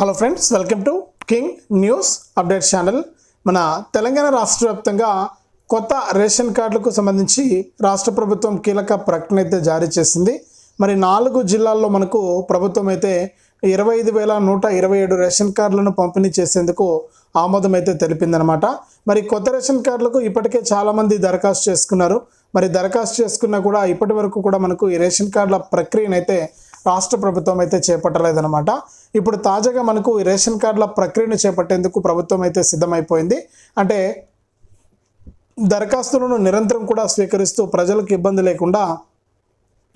Hello friends welcome to King News update channel మన తెలంగాణ రాష్ట్ర వ్యాప్తంగా కొత్త రేషన్ కార్డులకు సంబంధించి రాష్ట్ర ప్రభుత్వం కీలక ప్రకటన అయితే జారీ చేసింది. మరి నాలుగు జిల్లాల్లో మనకు ప్రభుత్వం అయితే ఇరవై ఐదు వేల నూట ఇరవై ఏడు రేషన్ కార్డులను పంపిణీ చేసేందుకు ఆమోదం అయితే తెలిపిందనమాట మరి కొత్త రేషన్ కార్డులకు ఇప్పటికే చాలామంది దరఖాస్తు చేసుకున్నారు. మరి దరఖాస్తు చేసుకున్నా కూడా ఇప్పటి వరకు కూడా మనకు ఈ రేషన్ కార్డుల ప్రక్రియనైతే రాష్ట్ర ప్రభుత్వం అయితే చేపట్టలేదనమాట ఇప్పుడు తాజాగా మనకు ఈ రేషన్ కార్డుల ప్రక్రియను చేపట్టేందుకు ప్రభుత్వం అయితే సిద్ధమైపోయింది. అంటే దరఖాస్తులను నిరంతరం కూడా స్వీకరిస్తూ ప్రజలకు ఇబ్బంది లేకుండా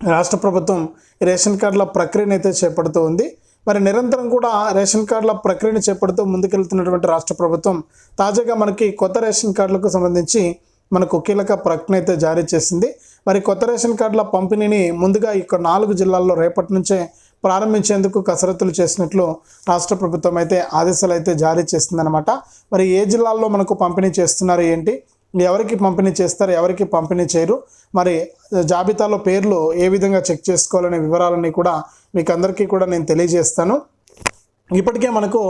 రాష్ట్ర ప్రభుత్వం రేషన్ కార్డుల ప్రక్రియను అయితే చేపడుతూ ఉంది. మరి నిరంతరం కూడా రేషన్ కార్డుల ప్రక్రియను చేపడుతూ ముందుకెళ్తున్నటువంటి రాష్ట్ర ప్రభుత్వం తాజాగా మనకి కొత్త రేషన్ కార్డులకు సంబంధించి మనకు కీలక ప్రకటన అయితే జారీ చేసింది. మరి కొత్త రేషన్ కార్డుల పంపిణీని ముందుగా ఇక్కడ నాలుగు జిల్లాల్లో రేపటి నుంచే ప్రారంభించేందుకు కసరత్తులు చేసినట్లు రాష్ట్ర ప్రభుత్వం అయితే ఆదేశాలు అయితే జారీ చేసిందనమాట మరి ఏ జిల్లాల్లో మనకు పంపిణీ చేస్తున్నారు ఏంటి? ఎవరికి పంపిణీ చేస్తారు? ఎవరికి పంపిణీ చేయరు? మరి జాబితాలో పేర్లు ఏ విధంగా చెక్ చేసుకోవాలనే వివరాలన్నీ కూడా మీకు అందరికీ కూడా నేను తెలియజేస్తాను. ఇప్పటికే మనకు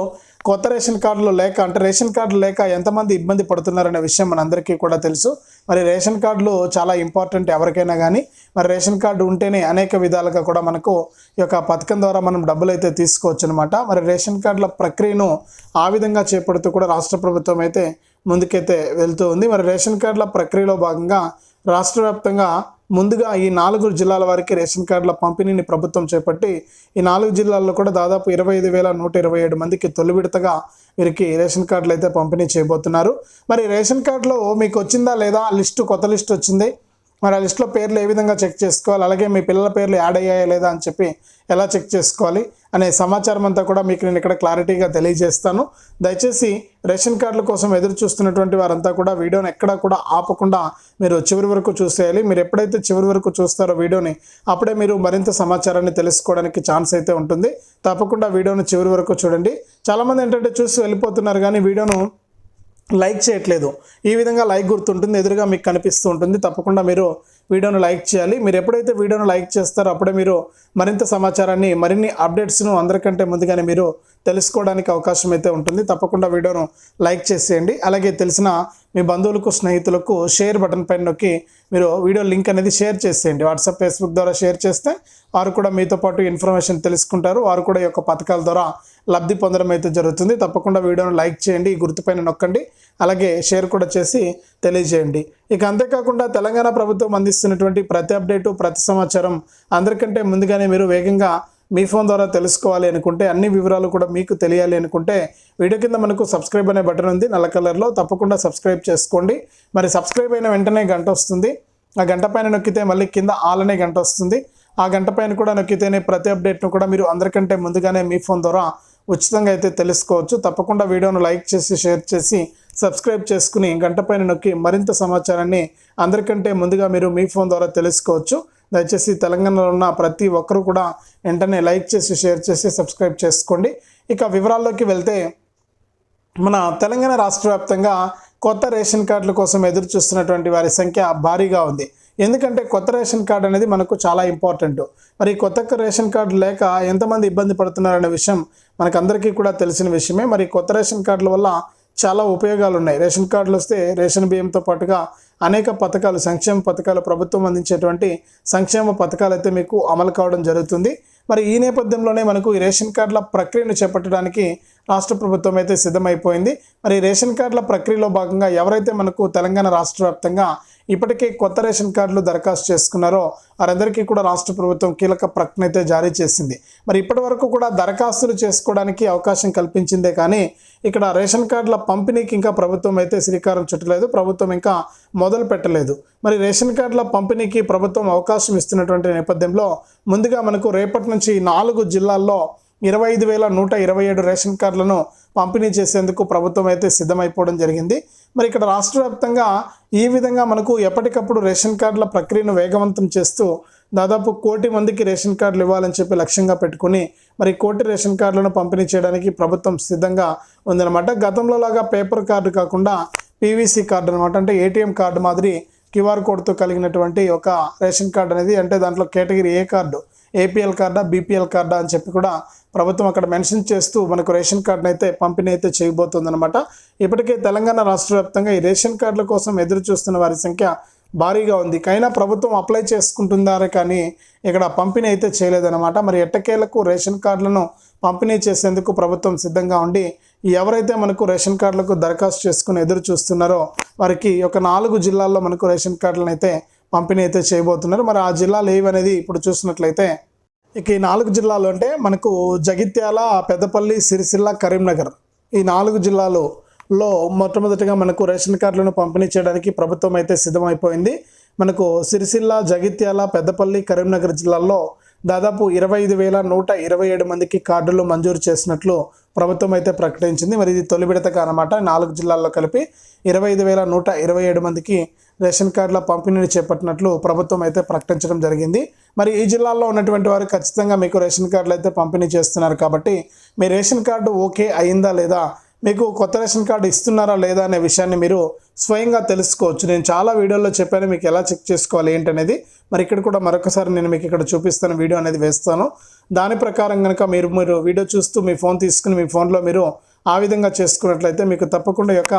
కొత్త రేషన్ కార్డులు లేక అంటే రేషన్ కార్డులు లేక ఎంతమంది ఇబ్బంది పడుతున్నారనే విషయం మనందరికీ కూడా తెలుసు. మరి రేషన్ కార్డులు చాలా ఇంపార్టెంట్ ఎవరికైనా కానీ మరి రేషన్ కార్డు ఉంటేనే అనేక విధాలుగా కూడా మనకు ఈ యొక్క పథకం ద్వారా మనం డబ్బులు అయితే తీసుకోవచ్చు అనమాట మరి రేషన్ కార్డుల ప్రక్రియను ఆ విధంగా చేపడుతూ కూడా రాష్ట్ర ప్రభుత్వం అయితే ముందుకైతే వెళ్తూ ఉంది. మరి రేషన్ కార్డుల ప్రక్రియలో భాగంగా రాష్ట్ర వ్యాప్తంగా ముందుగా ఈ నాలుగు జిల్లాల వారికి రేషన్ కార్డుల పంపిణీని ప్రభుత్వం చేపట్టి ఈ నాలుగు జిల్లాల్లో కూడా దాదాపు ఇరవై ఐదు వేల నూట ఇరవై ఏడు మందికి తొలి విడతగా వీరికి రేషన్ కార్డులు అయితే పంపిణీ చేయబోతున్నారు. మరి రేషన్ కార్డులో మీకు వచ్చిందా లేదా? లిస్టు కొత్త లిస్ట్ వచ్చింది. మరి ఆ లిస్టులో పేర్లు ఏ విధంగా చెక్ చేసుకోవాలి? అలాగే మీ పిల్లల పేర్లు యాడ్ అయ్యాయా లేదా అని చెప్పి ఎలా చెక్ చేసుకోవాలి? అనే సమాచారం అంతా కూడా మీకు నేను ఇక్కడ క్లారిటీగా తెలియజేస్తాను. దయచేసి రేషన్ కార్డుల కోసం ఎదురు చూస్తున్నటువంటి వారంతా కూడా వీడియోని ఎక్కడా కూడా ఆపకుండా మీరు చివరి వరకు చూసేయాలి. మీరు ఎప్పుడైతే చివరి వరకు చూస్తారో వీడియోని అప్పుడే మీరు మరింత సమాచారాన్ని తెలుసుకోవడానికి ఛాన్స్ అయితే ఉంటుంది. తప్పకుండా వీడియోని చివరి వరకు చూడండి. చాలామంది ఏంటంటే చూసి వెళ్ళిపోతున్నారు కానీ వీడియోను లైక్ చేయట్లేదు. ఈ విధంగా లైక్ గుర్తుంటుంది ఎదురుగా మీకు కనిపిస్తూ ఉంటుంది. తప్పకుండా మీరు వీడియోను లైక్ చేయాలి. మీరు ఎప్పుడైతే వీడియోను లైక్ చేస్తారో అప్పుడే మీరు మరింత సమాచారాన్ని మరిన్ని అప్డేట్స్ను అందరికంటే ముందుగానే మీరు తెలుసుకోవడానికి అవకాశం అయితే ఉంటుంది. తప్పకుండా వీడియోను లైక్ చేసేయండి. అలాగే తెలిసిన మీ బంధువులకు స్నేహితులకు షేర్ బటన్ పైన నొక్కి మీరు వీడియో లింక్ అనేది షేర్ చేసేయండి. వాట్సాప్ ఫేస్బుక్ ద్వారా షేర్ చేస్తే వారు కూడా మీతో పాటు ఇన్ఫర్మేషన్ తెలుసుకుంటారు. వారు కూడా ఈ యొక్క పథకాల ద్వారా లబ్ధి పొందడం అయితే జరుగుతుంది. తప్పకుండా వీడియోను లైక్ చేయండి ఈ గుర్తుపైన నొక్కండి. అలాగే షేర్ కూడా చేసి తెలియజేయండి. ఇక అంతేకాకుండా తెలంగాణ ప్రభుత్వం అందిస్తున్నటువంటి ప్రతి అప్డేటు ప్రతి సంవత్సరం అందరికంటే ముందుగానే మీరు వేగంగా మీ ఫోన్ ద్వారా తెలుసుకోవాలి అనుకుంటే అన్ని వివరాలు కూడా మీకు తెలియాలి అనుకుంటే వీడియో కింద మనకు సబ్స్క్రైబ్ అనే బటన్ ఉంది. నల్ల కలర్లో తప్పకుండా సబ్స్క్రైబ్ చేసుకోండి. మరి సబ్స్క్రైబ్ అయిన వెంటనే గంట వస్తుంది. ఆ గంట పైన నొక్కితే మళ్ళీ కింద ఆల్ అనే గంట వస్తుంది. ఆ గంట పైన కూడా నొక్కితేనే ప్రతి అప్డేట్ను కూడా మీరు అందరికంటే ముందుగానే మీ ఫోన్ ద్వారా ఉచితంగా అయితే తెలుసుకోవచ్చు. తప్పకుండా వీడియోను లైక్ చేసి షేర్ చేసి సబ్స్క్రైబ్ చేసుకుని గంట పైన నొక్కి మరింత సమాచారాన్ని అందరికంటే ముందుగా మీరు మీ ఫోన్ ద్వారా తెలుసుకోవచ్చు. దయచేసి తెలంగాణలో ఉన్న ప్రతి ఒక్కరూ కూడా వెంటనే లైక్ చేసి షేర్ చేసి సబ్స్క్రైబ్ చేసుకోండి. ఇక వివరాల్లోకి వెళ్తే మన తెలంగాణ రాష్ట్ర వ్యాప్తంగా కొత్త రేషన్ కార్డుల కోసం ఎదురు చూస్తున్నటువంటి వారి సంఖ్య భారీగా ఉంది. ఎందుకంటే కొత్త రేషన్ కార్డు అనేది మనకు చాలా ఇంపార్టెంట్. మరి కొత్త రేషన్ కార్డు లేక ఎంతమంది ఇబ్బంది పడుతున్నారనే విషయం మనకందరికీ కూడా తెలిసిన విషయమే. మరి కొత్త రేషన్ కార్డుల వల్ల చాలా ఉపయోగాలు ఉన్నాయి రేషన్ కార్డులు వస్తే రేషన్ బియ్యంతో పాటుగా అనేక పథకాలు సంక్షేమ పథకాలు ప్రభుత్వం అందించేటువంటి సంక్షేమ పథకాలు అయితే మీకు అమలు కావడం జరుగుతుంది. మరి ఈ నేపథ్యంలోనే మనకు ఈ రేషన్ కార్డుల ప్రక్రియను చేపట్టడానికి రాష్ట్ర ప్రభుత్వం అయితే సిద్ధమైపోయింది. మరి రేషన్ కార్డుల ప్రక్రియలో భాగంగా ఎవరైతే మనకు తెలంగాణ రాష్ట్ర వ్యాప్తంగా ఇప్పటికే కొత్త రేషన్ కార్డులు దరఖాస్తు చేసుకున్నారో వారందరికీ కూడా రాష్ట్ర ప్రభుత్వం కీలక ప్రకటన అయితే జారీ చేసింది. మరి ఇప్పటి వరకు కూడా దరఖాస్తులు చేసుకోవడానికి అవకాశం కల్పించిందే కానీ ఇక్కడ రేషన్ కార్డుల పంపిణీకి ఇంకా ప్రభుత్వం అయితే శ్రీకారం చుట్టలేదు. ప్రభుత్వం ఇంకా మొదలు పెట్టలేదు. మరి రేషన్ కార్డుల పంపిణీకి ప్రభుత్వం అవకాశం ఇస్తున్నటువంటి నేపథ్యంలో ముందుగా మనకు రేపటి నుంచి నాలుగు జిల్లాల్లో ఇరవై ఐదు వేల నూట ఇరవై ఏడు రేషన్ కార్డులను పంపిణీ చేసేందుకు ప్రభుత్వం అయితే సిద్ధమైపోవడం జరిగింది. మరి ఇక్కడ రాష్ట్ర వ్యాప్తంగా ఈ విధంగా మనకు ఎప్పటికప్పుడు రేషన్ కార్డుల ప్రక్రియను వేగవంతం చేస్తూ దాదాపు కోటి మందికి రేషన్ కార్డులు ఇవ్వాలని చెప్పి లక్ష్యంగా పెట్టుకుని మరి కోటి రేషన్ కార్డులను పంపిణీ చేయడానికి ప్రభుత్వం సిద్ధంగా ఉందన్నమాట. గతంలో లాగా పేపర్ కార్డు కాకుండా పీవీసీ కార్డు అనమాట అంటే ఏటీఎం కార్డు మాదిరి క్యూఆర్ కోడ్తో కలిగినటువంటి ఒక రేషన్ కార్డు అనేది అంటే దాంట్లో కేటగిరీ ఏ కార్డు ఏపీఎల్ కార్డా బీపీఎల్ కార్డా అని చెప్పి కూడా ప్రభుత్వం అక్కడ మెన్షన్ చేస్తూ మనకు రేషన్ కార్డును అయితే పంపిణీ అయితే చేయబోతుందన్నమాట. ఇప్పటికే తెలంగాణ రాష్ట్ర వ్యాప్తంగా ఈ రేషన్ కార్డుల కోసం ఎదురు చూస్తున్న వారి సంఖ్య భారీగా ఉంది. కైనా ప్రభుత్వం అప్లై చేసుకుంటుందారే కానీ ఇక్కడ పంపిణీ అయితే చేయలేదన్నమాట. మరి ఎట్టకేలకు రేషన్ కార్డులను పంపిణీ చేసేందుకు ప్రభుత్వం సిద్ధంగా ఉండి ఎవరైతే మనకు రేషన్ కార్డులకు దరఖాస్తు చేసుకుని ఎదురు చూస్తున్నారో వారికి ఒక నాలుగు జిల్లాల్లో మనకు రేషన్ కార్డులను అయితే పంపిణీ అయితే చేయబోతున్నారు. మరి ఆ జిల్లాలు ఏవనేది ఇప్పుడు చూసినట్లయితే ఇక ఈ నాలుగు జిల్లాలు అంటే మనకు జగిత్యాల పెద్దపల్లి సిరిసిల్ల కరీంనగర్. ఈ నాలుగు జిల్లాలలో మొట్టమొదటిగా మనకు రేషన్ కార్డులను పంపిణీ చేయడానికి ప్రభుత్వం అయితే సిద్ధమైపోయింది. మనకు సిరిసిల్ల జగిత్యాల పెద్దపల్లి కరీంనగర్ జిల్లాల్లో దాదాపు ఇరవై ఐదు వేల నూట ఇరవై ఏడు మందికి కార్డులు మంజూరు చేసినట్లు ప్రభుత్వం అయితే ప్రకటించింది. మరి ఇది తొలి విడతగా అనమాట నాలుగు జిల్లాల్లో కలిపి ఇరవై ఐదు వేల నూట ఇరవై ఏడు మందికి రేషన్ కార్డుల పంపిణీని చేపట్టినట్లు ప్రభుత్వం అయితే ప్రకటించడం జరిగింది. మరి ఈ జిల్లాల్లో ఉన్నటువంటి వారు ఖచ్చితంగా మీకు రేషన్ కార్డులు అయితే పంపిణీ చేస్తున్నారు కాబట్టి మీ రేషన్ కార్డు ఓకే అయిందా లేదా మీకు కొత్త రేషన్ కార్డు ఇస్తున్నారా లేదా అనే విషయాన్ని మీరు స్వయంగా తెలుసుకోవచ్చు. నేను చాలా వీడియోల్లో చెప్పాను మీకు ఎలా చెక్ చేసుకోవాలి ఏంటనేది. మరి ఇక్కడ కూడా మరొకసారి నేను మీకు ఇక్కడ చూపిస్తాను వీడియో అనేది వేస్తాను. దాని ప్రకారం కనుక మీరు మీరు వీడియో చూస్తూ మీ ఫోన్ తీసుకుని మీ ఫోన్లో మీరు ఆ విధంగా చేసుకున్నట్లయితే మీకు తప్పకుండా యొక్క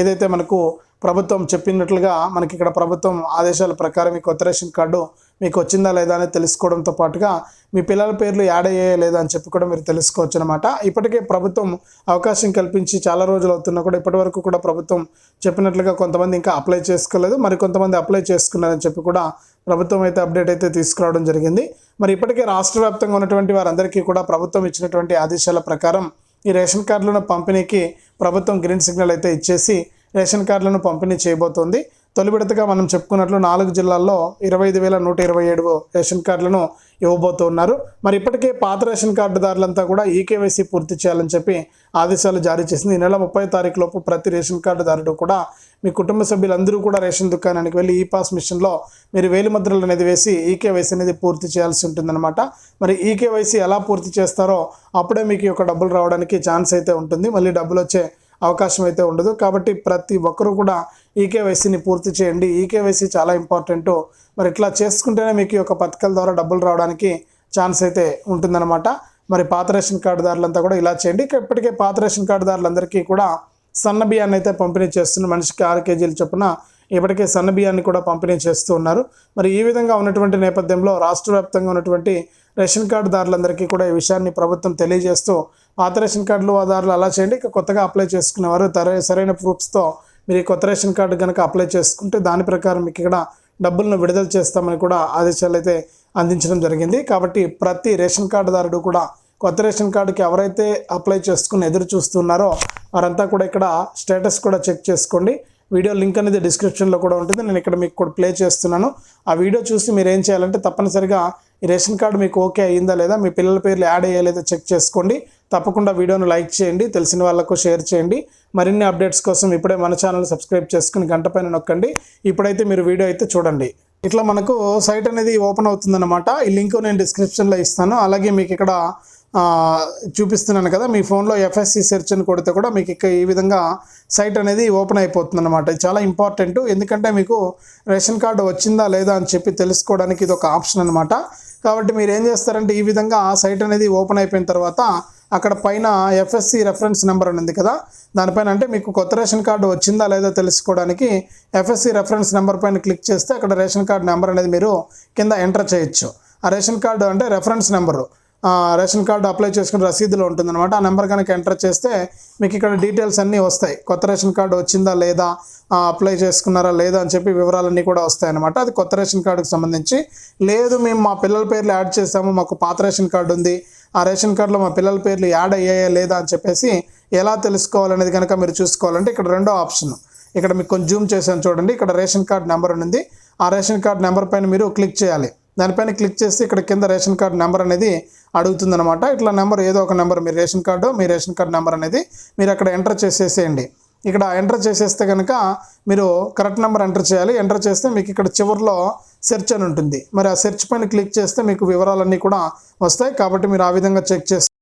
ఏదైతే మనకు ప్రభుత్వం చెప్పినట్లుగా మనకి ఇక్కడ ప్రభుత్వం ఆదేశాల ప్రకారం మీ కొత్త రేషన్ కార్డు మీకు వచ్చిందా లేదా అనేది తెలుసుకోవడంతో పాటుగా మీ పిల్లల పేర్లు యాడ్ అయ్యాయా లేదా అని చెప్పి కూడా మీరు తెలుసుకోవచ్చు అనమాట ఇప్పటికే ప్రభుత్వం అవకాశం కల్పించి చాలా రోజులు అవుతున్నా కూడా ఇప్పటివరకు కూడా ప్రభుత్వం చెప్పినట్లుగా కొంతమంది ఇంకా అప్లై చేసుకోలేదు. మరి కొంతమంది అప్లై చేసుకున్నారని చెప్పి కూడా ప్రభుత్వం అయితే అప్డేట్ అయితే తీసుకురావడం జరిగింది. మరి ఇప్పటికే రాష్ట్ర వ్యాప్తంగా ఉన్నటువంటి వారందరికీ కూడా ప్రభుత్వం ఇచ్చినటువంటి ఆదేశాల ప్రకారం ఈ రేషన్ కార్డులను పంపిణీకి ప్రభుత్వం గ్రీన్ సిగ్నల్ అయితే ఇచ్చేసి రేషన్ కార్డులను పంపిణీ చేయబోతోంది. తొలి విడతగా మనం చెప్పుకున్నట్లు నాలుగు జిల్లాల్లో ఇరవై ఐదు వేల నూట ఇరవై ఏడు రేషన్ కార్డులను ఇవ్వబోతున్నారు మరి ఇప్పటికే పాత రేషన్ కార్డుదారులంతా కూడా ఈకేవైసీ పూర్తి చేయాలని చెప్పి ఆదేశాలు జారీ చేసింది. ఈ నెల ముప్పై తారీఖు లోపు ప్రతి రేషన్ కార్డుదారుడు కూడా మీ కుటుంబ సభ్యులందరూ కూడా రేషన్ దుకాణానికి వెళ్ళి ఈ పాస్ మిషన్లో మీరు వేలిముద్రలు అనేది వేసి ఈకేవైసీ అనేది పూర్తి చేయాల్సి ఉంటుందన్నమాట. మరి ఈకేవైసీ ఎలా పూర్తి చేస్తారో అప్పుడే మీకు ఈ యొక్క డబ్బులు రావడానికి ఛాన్స్ అయితే ఉంటుంది. మళ్ళీ డబ్బులు వచ్చే అవకాశం అయితే ఉండదు. కాబట్టి ప్రతి ఒక్కరూ కూడా ఈకేవైసీని పూర్తి చేయండి. ఈకేవైసీ చాలా ఇంపార్టెంట్. మరి ఇట్లా చేసుకుంటేనే మీకు ఈ యొక్క పథకాల ద్వారా డబ్బులు రావడానికి ఛాన్స్ అయితే ఉంటుందన్నమాట. మరి పాత రేషన్ కార్డుదారులంతా కూడా ఇలా చేయండి. ఇప్పటికే పాత రేషన్ కార్డుదారులందరికీ కూడా సన్న బియ్యాన్ని అయితే పంపిణీ చేస్తున్న మనిషికి ఆరు కేజీలు చొప్పున ఇప్పటికే సన్న బియ్యాన్ని కూడా పంపిణీ చేస్తూ ఉన్నారు. మరి ఈ విధంగా ఉన్నటువంటి నేపథ్యంలో రాష్ట్ర వ్యాప్తంగా ఉన్నటువంటి రేషన్ కార్డుదారులందరికీ కూడా ఈ విషయాన్ని ప్రభుత్వం తెలియజేస్తూ పాత రేషన్ కార్డులు దారులు అలా చేయండి ఇక కొత్తగా అప్లై చేసుకునేవారు తర సరైన ప్రూఫ్స్తో మీరు ఈ కొత్త రేషన్ కార్డు కనుక అప్లై చేసుకుంటే దాని ప్రకారం మీకు ఇక్కడ డబ్బులను విడుదల చేస్తామని కూడా ఆదేశాలు అయితే అందించడం జరిగింది. కాబట్టి ప్రతి రేషన్ కార్డుదారుడు కూడా కొత్త రేషన్ కార్డుకి ఎవరైతే అప్లై చేసుకుని ఎదురు చూస్తున్నారో వారంతా కూడా ఇక్కడ స్టేటస్ కూడా చెక్ చేసుకోండి. వీడియో లింక్ అనేది డిస్క్రిప్షన్లో కూడా ఉంటుంది. నేను ఇక్కడ మీకు కూడా ప్లే చేస్తున్నాను. ఆ వీడియో చూసి మీరు ఏం చేయాలంటే తప్పనిసరిగా ఈ రేషన్ కార్డు మీకు ఓకే అయ్యిందా లేదా మీ పిల్లల పేర్లు యాడ్ అయ్యలేదా చెక్ చేసుకోండి. తప్పకుండా వీడియోను లైక్ చేయండి తెలిసిన వాళ్ళకు షేర్ చేయండి. మరిన్ని అప్డేట్స్ కోసం ఇప్పుడే మన ఛానల్ సబ్స్క్రైబ్ చేసుకుని గంట పైన నొక్కండి. ఇప్పుడైతే మీరు వీడియో అయితే చూడండి. ఇట్లా మనకు సైట్ అనేది ఓపెన్ అవుతుందన్నమాట. ఈ లింక్ నేను డిస్క్రిప్షన్లో ఇస్తాను. అలాగే మీకు ఇక్కడ చూపిస్తున్నాను కదా. మీ ఫోన్లో ఎఫ్ఎస్సి సెర్చ్ అని కొడితే కూడా మీకు ఇక్కడ ఈ విధంగా సైట్ అనేది ఓపెన్ అయిపోతుంది అనమాట చాలా ఇంపార్టెంట్. ఎందుకంటే మీకు రేషన్ కార్డు వచ్చిందా లేదా అని చెప్పి తెలుసుకోవడానికి ఇది ఒక ఆప్షన్ అనమాట కాబట్టి మీరు ఏం చేస్తారంటే ఈ విధంగా ఆ సైట్ అనేది ఓపెన్ అయిపోయిన తర్వాత అక్కడ పైన ఎఫ్ఎస్సి రెఫరెన్స్ నెంబర్ అని ఉంది కదా. దానిపైన అంటే మీకు కొత్త రేషన్ కార్డు వచ్చిందా లేదా తెలుసుకోవడానికి ఎఫ్ఎస్సి రెఫరెన్స్ నెంబర్ పైన క్లిక్ చేస్తే అక్కడ రేషన్ కార్డు నెంబర్ అనేది మీరు కింద ఎంటర్ చేయొచ్చు. ఆ రేషన్ కార్డు అంటే reference number ration card apply చేసుకుని రసీదులో ఉంటుందన్నమాట. ఆ నెంబర్ కనుక ఎంటర్ చేస్తే మీకు ఇక్కడ డీటెయిల్స్ అన్నీ వస్తాయి. కొత్త రేషన్ కార్డు వచ్చిందా లేదా అప్లై చేసుకున్నారా లేదా అని చెప్పి వివరాలన్నీ కూడా వస్తాయి అన్నమాట అది కొత్త రేషన్ కార్డుకి సంబంధించి. లేదు మేము మా పిల్లల పేర్లు యాడ్ చేసాము మాకు పాత రేషన్ కార్డు ఉంది. ఆ రేషన్ కార్డులో మా పిల్లల పేర్లు యాడ్ అయ్యాయా లేదా అని చెప్పేసి ఎలా తెలుసుకోవాలనేది కనుక మీరు చూసుకోవాలంటే ఇక్కడ రెండో ఆప్షన్. ఇక్కడ మీకు కొంచెం జూమ్ చేశాను చూడండి. ఇక్కడ రేషన్ కార్డ్ నెంబర్ ఉంది. ఆ రేషన్ కార్డు నెంబర్ పైన మీరు క్లిక్ చేయాలి. దానిపైన క్లిక్ చేస్తే ఇక్కడ కింద రేషన్ కార్డ్ నెంబర్ అనేది అడుగుతుందనమాట ఇట్లా నెంబర్ ఏదో ఒక నెంబర్ మీ రేషన్ కార్డు మీ రేషన్ కార్డ్ నెంబర్ అనేది మీరు అక్కడ ఎంటర్ చేసేసేయండి. ఇక్కడ ఎంటర్ చేసేస్తే కనుక మీరు కరెక్ట్ నెంబర్ ఎంటర్ చేయాలి. ఎంటర్ చేస్తే మీకు ఇక్కడ చివరిలో సెర్చ్ అని ఉంటుంది. మరి ఆ సెర్చ్ పైన క్లిక్ చేస్తే మీకు వివరాలన్నీ కూడా వస్తాయి. కాబట్టి మీరు ఆ విధంగా చెక్ చేస్తే